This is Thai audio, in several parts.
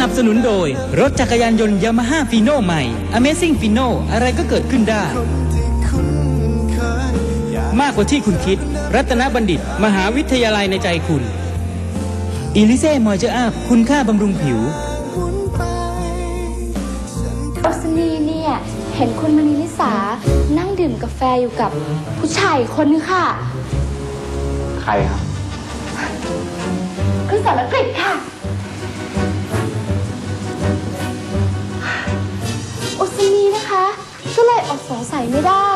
นับสนุนโดย รถจักรยานยนต์ยามาฮ่าฟีโน่ใหม่ Amazing Fino อะไรก็เกิดขึ้นได้ มากกว่าที่คุณคิด รัตนบัณฑิต มหาวิทยาลัยในใจคุณอีลิเซ่มอยเจอร์อัพคุณค่าบำรุงผิวอัศนีเนี่ย เห็นคุณมณีลิสา นั่งดื่มกาแฟอยู่กับผู้ชายอีกคนนึงค่ะ ใครครับ คุณสารกฤษค่ะ งสัยไม่ได้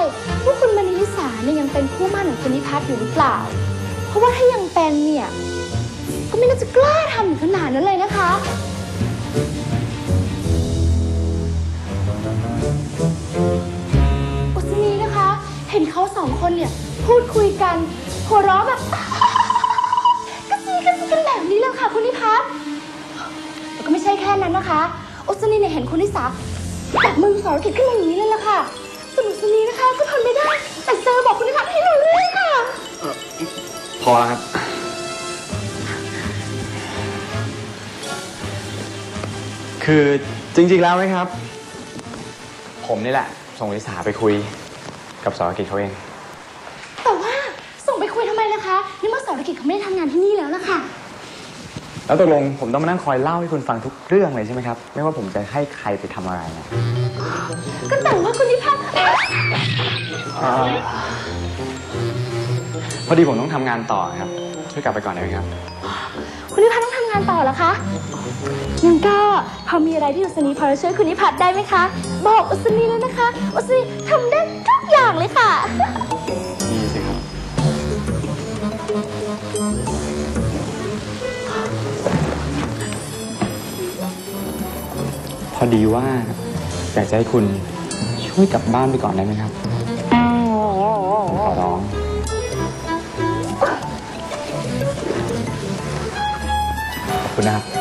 ว่าคุณมณีลิสาเนี่ยยังเป็นคู่มั่นของคุณนิพัฒน์อยู่หรือเปล่า เพราะว่าถ้ายังเป็นเนี่ย ก็ไม่น่าจะกล้าทำถึงขนาดนั้นเลยนะคะ อุศนีนะคะ เห็นเขาสองคนเนี่ย พูดคุยกันหัวเราะแบบ กระซีกระซีกันแบบนี้เลยค่ะ คุณนิพัฒน์แล้วก็ไม่ใช่แค่นั้นนะคะ อุศนีเนี่ยเห็นคุณนิสาแบบมือสารกิจขึ้นมาอย่างนี้เลยล่ะค่ะ สนุกสนีนะคะ ก็ทนไม่ได้ แต่เซอร์บอกคุณนิพัฒน์ให้หนูเรื่องค่ะ พอแล้วครับ คือจริงๆแล้วนะครับ ผมนี่แหละ ส่งลิสาไปคุยกับสรกิจเขาเอง แต่ว่าส่งไปคุยทำไมล่ะคะนี่เมื่อสารกิจเขาไม่ได้ทำงานที่นี่แล้วล่ะค่ะ แล้วตกลงผมต้องมานั่งคอยเล่าให้คุณฟังทุกเรื่องเลยใช่ไหมครับ ไม่ว่าผมจะให้ใครไปทำอะไรนะ ก็แต่ว่าคุณนิพัฒน์อ่าพอดีผมต้องทำงานต่อครับ ช่วยกลับไปก่อนได้ไหมครับ คุณนิพัฒน์ต้องทำงานต่อเหรอคะงั้นก็พอมีอะไรที่อุศนีพอจะช่วยคุณนิพัฒน์ได้ไหมคะ บอกอุศนีเลยนะคะ อุศนีทำได้ทุกอย่างเลยค่ะนี่สิครับพอดีว่า อยากจะให้คุณช่วยกลับบ้านไปก่อนได้ไหมครับผมขอร้อง ขอบคุณนะครับ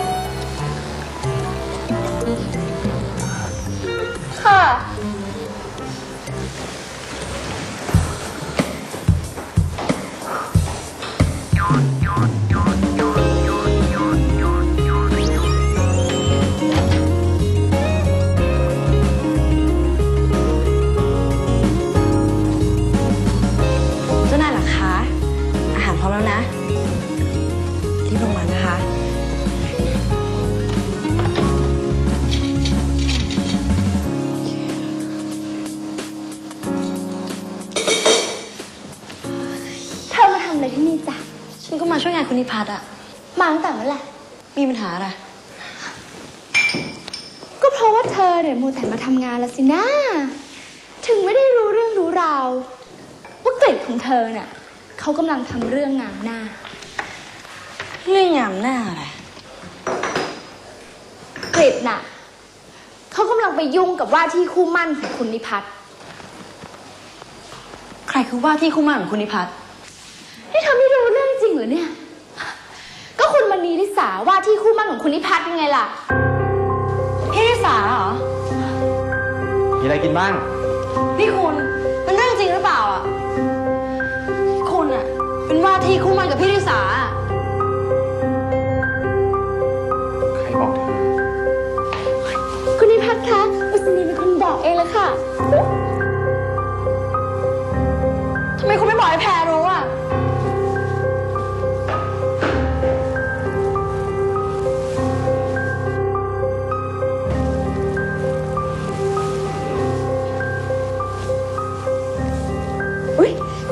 คุณนิพัฒน์อะมาตั้งแต่เมื่อไหร่มีปัญหาอะไร ก็เพราะว่าเธอเนี่ยมัวแต่มาทำงานละสินะ ถึงไม่ได้รู้เรื่องรู้ราวว่ากลิ่ของเธอเนี่ยเขากำลังทำเรื่องงามหน้า เรื่องงามหน้าอะไรกริดน่ะเขากำลังไปยุ่งกับว่าที่คู่มั่นของคุณนิพัฒน์ใครคือว่าที่คู่หมั่นของคุณนิพัฒน์นี่เธอไม่รู้เรื่องจริงเหรอเนี่ยก็ คุณมณีลิสาว่าที่คู่มั่นของคุณนิพัฒน์ยังไงล่ะ พี่ริสาเหรอ มีอะไรกินบ้าง นี่คุณ มันเรื่องจริงหรือเปล่าอะคุณอะเป็นว่าที่คู่หมั่นกับพี่ริสาอะใครบอกเธอคุณนิพัฒน์คะ อุศนีเป็นคนบอกเองเลยค่ะ ทำไมคุณไม่บอกให้แพร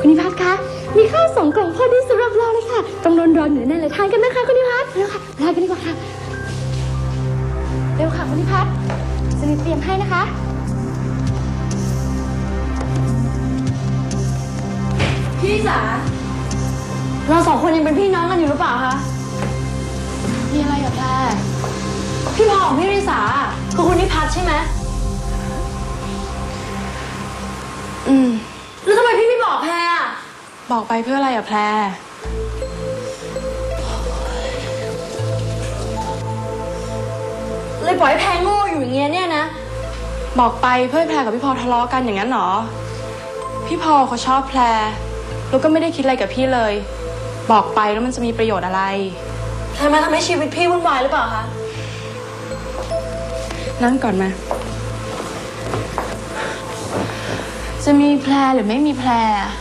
คุณนิพัฒน์คะ มีข้าวสองกล่องพอดีสำหรับเราเลยค่ะ ต้องรอนรอนอยู่แน่เลยทานกันนะคะคุณนิพัฒน์เร็วค่ะทานกันดีกว่าค่ะ เร็วค่ะคุณนิพัฒน์จะมีเตรียมให้นะคะพี่ริสาเราสองคนยังเป็นพี่น้องกันอยู่หรือเปล่าคะ มีอะไรกับแพรพี่พอของพี่ริสาคือคุณนิพัฒน์ใช่ไหม บอกไปเพื่ออะไรอะแพร เลยปล่อยให้แพรโง่อยู่อย่างเงี้ยเนี่ยนะ บอกไปเพื่อให้แพรกับพี่พอทะเลาะกันอย่างนั้นเหรอ พี่พอเขาชอบแพร แล้วก็ไม่ได้คิดอะไรกับพี่เลย บอกไปแล้วมันจะมีประโยชน์อะไร แพรมาทำให้ชีวิตพี่วุ่นวายหรือเปล่าคะ นั่งก่อนมา จะมีแพรหรือไม่มีแพรอะ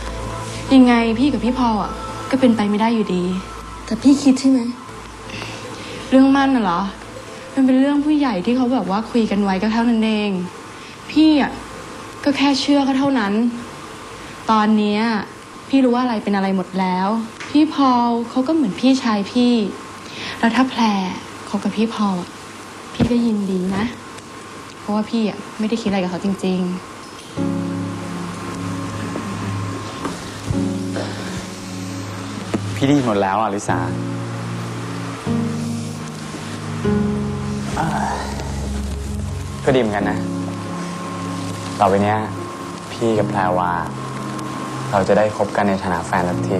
ยังไงพี่กับพี่พออะ ก็เป็นไปไม่ได้อยู่ดี แต่พี่คิดใช่ไหม เรื่องมั่นน่ะเหรอ มันเป็นเรื่องผู้ใหญ่ที่เขาแบบว่าคุยกันไว้ก็เท่านั้นเอง พี่อะก็แค่เชื่อก็เท่านั้น ตอนเนี้ยพี่รู้ว่าอะไรเป็นอะไรหมดแล้ว พี่พอลเขาก็เหมือนพี่ชายพี่ แล้วถ้าแพรเขากับพี่พอลอะพี่ก็ยินดีนะ เพราะว่าพี่อะไม่ได้คิดอะไรกับเขาจริง พี่ไดีหมดแล้วอะลิสาก็ดีเหมือนกันนะ ต่อไปเนี้ย พี่กับแพรวา เราจะได้คบกันในฐานะแฟนทันที